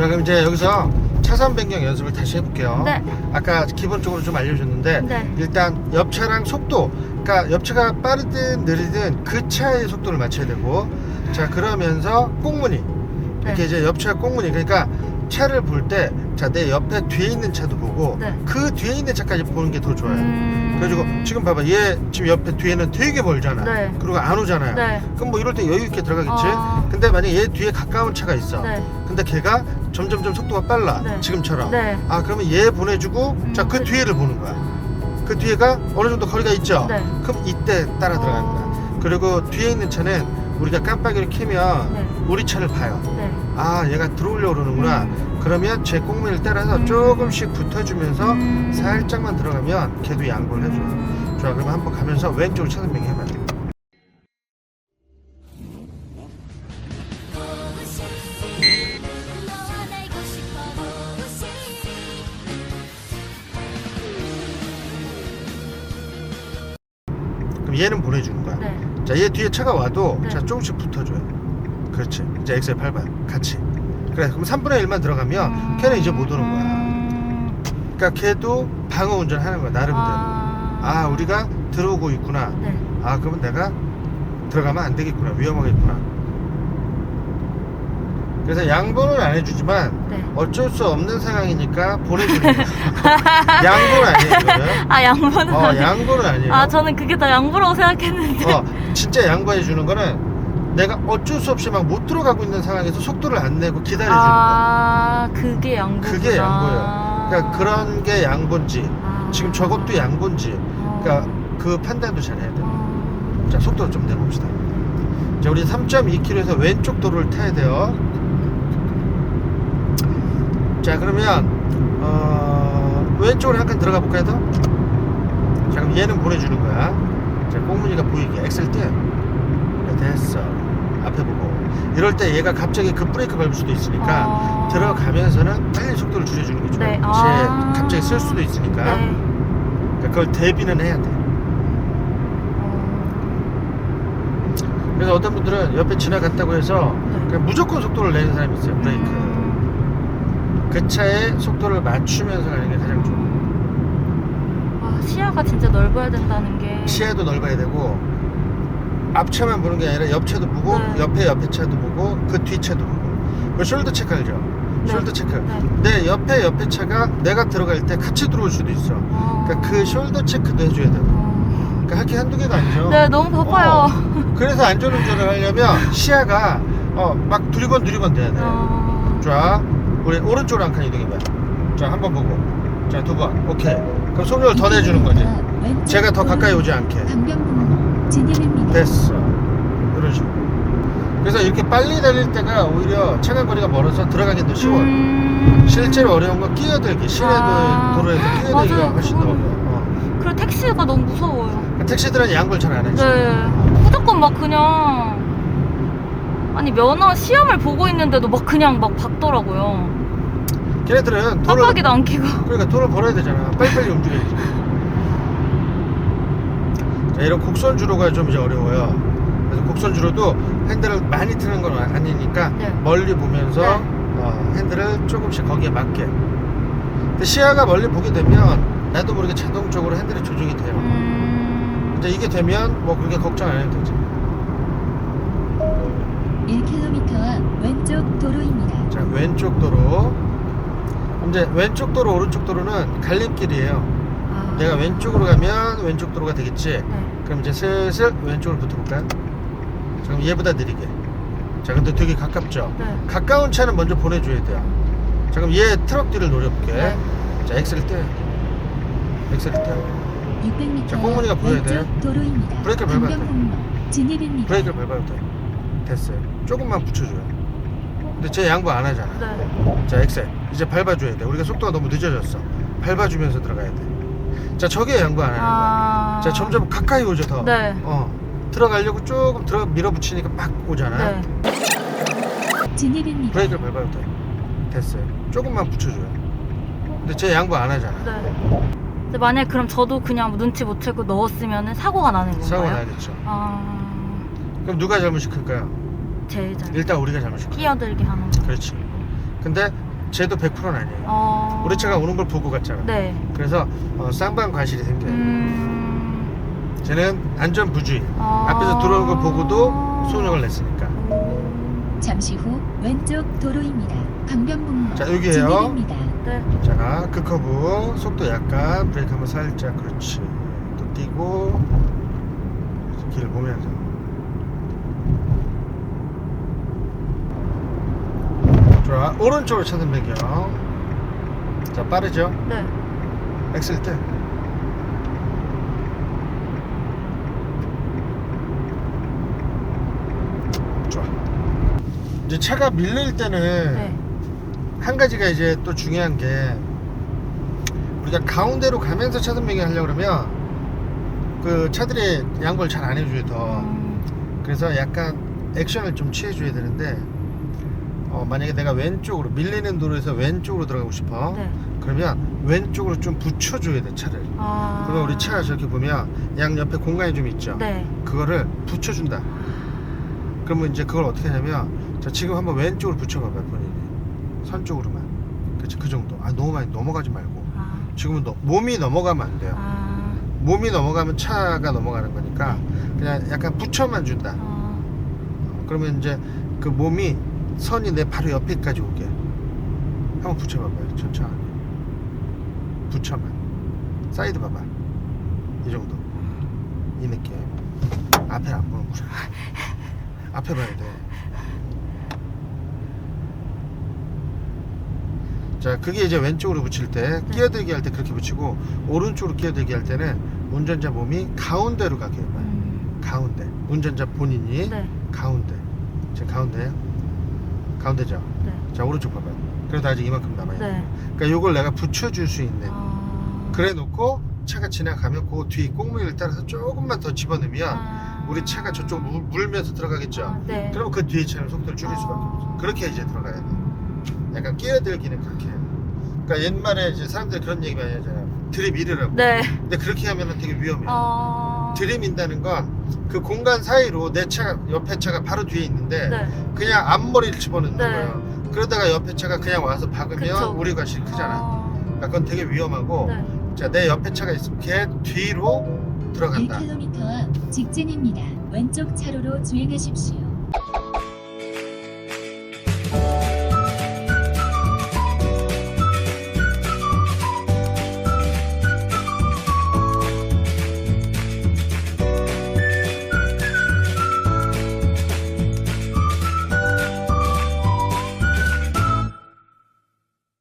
자 그럼 이제 여기서 차선 변경 연습을 다시 해볼게요. 네. 아까 기본적으로 좀 알려줬는데 네. 일단 옆 차랑 속도, 그러니까 옆 차가 빠르든 느리든 그 차의 속도를 맞춰야 되고, 자 그러면서 꽁무니 이렇게 네. 이제 옆 차 꽁무니 그러니까 차를 볼 때, 자 내 옆에 뒤에 있는 차도 보고 네. 그 뒤에 있는 차까지 보는 게 더 좋아요. 음... 그래가지고 지금 봐봐 얘 지금 옆에 뒤에는 되게 멀잖아. 네. 그리고 안 오잖아요. 네. 그럼 뭐 이럴 때 여유 있게 들어가겠지. 어. 근데 만약 얘 뒤에 가까운 차가 있어. 네. 근데 걔가 점점점 속도가 빨라. 네. 지금처럼. 네. 아 그러면 얘 보내주고 음, 자그 그- 뒤에를 보는 거야. 그 뒤에가 어느 정도 거리가 있죠. 네. 그럼 이때 따라 거야. 어. 그리고 뒤에 있는 차는 우리가 깜빡이를 켜면 네. 우리 차를 봐요. 네. 아 얘가 들어오려고 그러는구나. 음. 그러면 제 꽁무니를 따라서 음. 조금씩 붙어주면서 음. 살짝만 들어가면 걔도 양보를 해줘요. 좋아 그럼 한번 가면서 왼쪽으로 차선 변경 해봐요. 그럼 얘는 보내주는 거야. 네. 자, 얘 뒤에 차가 와도 네. 자 조금씩 붙어줘요. 그렇지. 이제 엑셀 밟아요. 같이. 그래. 그럼 3분의 1만 들어가면 음. 걔는 이제 못 오는 거야. 음... 그러니까 걔도 방어 운전하는 거야. 나름대로. 아, 아... 우리가 들어오고 있구나. 네. 아 그러면 내가 들어가면 안 되겠구나. 위험하겠구나. 그래서 양보는 안 해주지만 네. 어쩔 수 없는 상황이니까 보내주는 거야. 양보는 아니에요. 이거는. 아 양보는 어, 아니- 양보는 아니에요. 아 저는 그게 다 양보라고 생각했는데. 어, 진짜 양보해 주는 거는 내가 어쩔 수 없이 막 못 들어가고 있는 상황에서 속도를 안 내고 기다려 주는 아 그게 양보. 그게 양보예요. 그러니까 그런 게 양본지 아. 지금 저것도 어. 그러니까 그 판단도 잘 해야 돼요. 어. 자, 속도를 좀 내봅시다. 자, 우리 3.2km에서 왼쪽 도로를 타야 돼요. 자, 그러면 어, 왼쪽으로 한칸 들어가 볼까요? 더? 자, 그럼 얘는 보내주는 거야. 자, 꽁무니가 보이게 엑셀 띄 됐어. 앞에 보고. 이럴 때 얘가 갑자기 급 브레이크 밟을 수도 있으니까 어. 들어가면서는 빨리 속도를 줄여주는 게 좋아요. 네. 아. 갑자기 쓸 수도 있으니까. 네. 그러니까 그걸 대비는 해야 돼. 어. 그래서 어떤 분들은 옆에 지나갔다고 해서 네. 그냥 무조건 속도를 내는 사람이 있어요. 브레이크. 음. 그 차의 속도를 맞추면서 가는 게 가장 좋아. 아, 시야가 진짜 넓어야 된다는 게. 시야도 넓어야 되고 앞차만 보는 게 아니라 옆차도 보고 네. 옆에 옆에 차도 보고 그 뒤차도 보고. 그 숄더 체크 알죠? 네. 숄더 체크. 네. 내 옆에 옆에 차가 내가 들어갈 때 같이 들어올 수도 있어. 어. 그러니까 그 숄더 체크도 해줘야 되고. 어. 그러니까 할게 한두 개가 아니죠. 네 너무 바빠요. 어. 그래서 안전운전을 하려면 시야가 어, 막 두리번 두리번 돼야 돼. 어. 자, 우리 오른쪽으로 한 칸 이동해봐요. 자, 한 번 보고. 자, 두 번. 오케이. 그럼 속력을 더 내주는 거지. 제가 더 가까이 오지 않게. 진입입니다. 됐어. 이런 식으로. 그래서 이렇게 빨리 달릴 때가 오히려 차간 거리가 멀어서 들어가기 더 쉬워요. 음. 실제로 어려운 건 끼어들기. 시내도 아, 도로에서 끼어들기가 맞아요. 훨씬 더 그건- 어려워. 어. 그리고 택시가 너무 무서워요. 그러니까 택시들은 양보를 잘안 하지. 네. 무조건 막 그냥 아니 면허 시험을 보고 있는데도 막 그냥 막 박더라고요. 걔네들은 도로, 깜빡이도 안 켜고. 그러니까 돈을 벌어야 되잖아. 빨리빨리 움직여야지. 자, 이런 곡선 주로가 좀 이제 어려워요. 그래서 곡선 주로도 핸들을 많이 트는 건 아니니까 네. 멀리 보면서 네. 어, 핸들을 조금씩 거기에 맞게. 근데 시야가 멀리 보게 되면 나도 모르게 자동적으로 핸들이 조정이 돼요. 음. 근데 이게 되면 뭐 그렇게 걱정 안 해도 되지. 1km 앞 왼쪽 도로입니다. 자, 왼쪽 도로. 이제 왼쪽 도로, 오른쪽 도로는 갈림길이에요. 아. 내가 왼쪽으로 가면 왼쪽 도로가 되겠지. 네. 그럼 이제 슬슬 왼쪽으로 붙어볼까요? 자, 그럼 얘보다 느리게. 자, 근데 되게 가깝죠? 네. 가까운 차는 먼저 보내줘야 돼요. 자, 그럼 얘 트럭 뒤를 노려볼게. 네. 자, 엑셀 떼. 엑셀 떼. 600m 자, 꽁무니가 보여야 왼쪽 돼요. 도로입니다. 브레이크를 밟아야 돼. 강변북로 진입입니다. 브레이크를 밟아도 돼. 됐어요. 조금만 붙여줘요. 근데 쟤 양보 안 하잖아. 네. 자, 엑셀. 이제 밟아줘야 돼. 우리가 속도가 너무 늦어졌어. 밟아주면서 들어가야 돼. 자, 저게 양보 안 하는 거야. 아. 자, 점점 가까이 오죠, 더. 네. 어. 들어가려고 조금 들어 밀어붙이니까 막 오잖아. 네. 진입입니다. 브레이크를 밟아도 돼. 됐어요. 조금만 붙여줘요. 근데 쟤 양보 안 하잖아. 네. 근데 만약 그럼 저도 그냥 눈치 못 채고 넣었으면은 사고가 나는 건가요? 사고가 나겠죠. 아. 그럼 누가 잘못이 클까요? 제일 잘. 일단 우리가 잘못이 클 끼어들게 하는 거. 그렇지. 근데 쟤도 100%는 아니에요. 어. 우리 차가 오는 걸 보고 갔잖아. 네. 그래서 어, 쌍방 과실이 생겨요. 음. 쟤는 안전 부주의. 아. 앞에서 들어오는 걸 보고도 소명을 냈으니까. 잠시 후 왼쪽 도로입니다. 강변북로 자, 여기에요. 네. 자, 그 커브 속도 약간 브레이크 한번 살짝 그렇지. 또 뛰고 길을 보면서. 좋아. 오른쪽으로 차선 배경. 자, 빠르죠? 네. 엑셀 때. 좋아. 이제 차가 밀릴 때는 네. 한 가지가 이제 또 중요한 게 우리가 가운데로 가면서 차선 변경 하려고 그러면 그 차들이 양보를 잘 안 해줘요 더 음. 그래서 약간 액션을 좀 취해줘야 되는데 어, 만약에 내가 왼쪽으로 밀리는 도로에서 왼쪽으로 들어가고 싶어 네. 그러면 왼쪽으로 좀 붙여줘야 돼 차를 아. 그러면 우리 차가 저렇게 보면 양 옆에 공간이 좀 있죠 네. 그거를 붙여준다 그러면 이제 그걸 어떻게 하냐면 자 지금 한번 왼쪽으로 붙여봐봐 본인이 선 쪽으로만 그렇지 그 정도 아 너무 많이 넘어가지 말고 아. 지금은 너, 몸이 넘어가면 안 돼요 아. 몸이 넘어가면 차가 넘어가는 거니까 그냥 약간 붙여만 준다 아. 어, 그러면 이제 그 몸이 선이 내 바로 옆에까지 오게 한번 붙여봐봐요 천천히 붙여만 사이드 봐봐 이 정도 이 느낌 앞에 안 보는구나 앞에 봐야 돼 자, 그게 이제 왼쪽으로 붙일 때 끼어들기 할 때 그렇게 붙이고 오른쪽으로 끼어들기 할 때는 운전자 몸이 가운데로 가게 해봐요. 음. 가운데. 운전자 본인이 네. 가운데. 지금 가운데요? 가운데죠? 네. 자, 오른쪽 봐봐요. 그래도 아직 이만큼 남아요. 네. 그러니까 요걸 내가 붙여줄 수 있는. 아. 그래 놓고 차가 지나가면 그 뒤 꽁무니를 따라서 조금만 더 집어넣으면 아. 우리 차가 저쪽 물, 물면서 들어가겠죠? 아, 네. 그러면 그 뒤에 차는 속도를 줄일 수밖에 아. 없어. 그렇게 이제 들어가야 돼. 약간 끼어들기는 그렇게 해요. 그러니까 옛말에 이제 사람들이 그런 얘기 많이 하잖아요. 들이밀으라고. 네. 근데 그렇게 하면 되게 위험해요. 아. 들이민다는 건 그 공간 사이로 내 차, 옆에 차가 바로 뒤에 있는데 네. 그냥 앞머리를 집어넣는 네. 거예요. 그러다가 옆에 차가 그냥 와서 박으면 그쵸. 우리 과실이 크잖아. 아. 그러니까 그건 되게 위험하고 네. 자, 내 옆에 차가 있으면 걔 뒤로 들어간다. 1km 앞 직진입니다. 왼쪽 차로로 주행하십시오.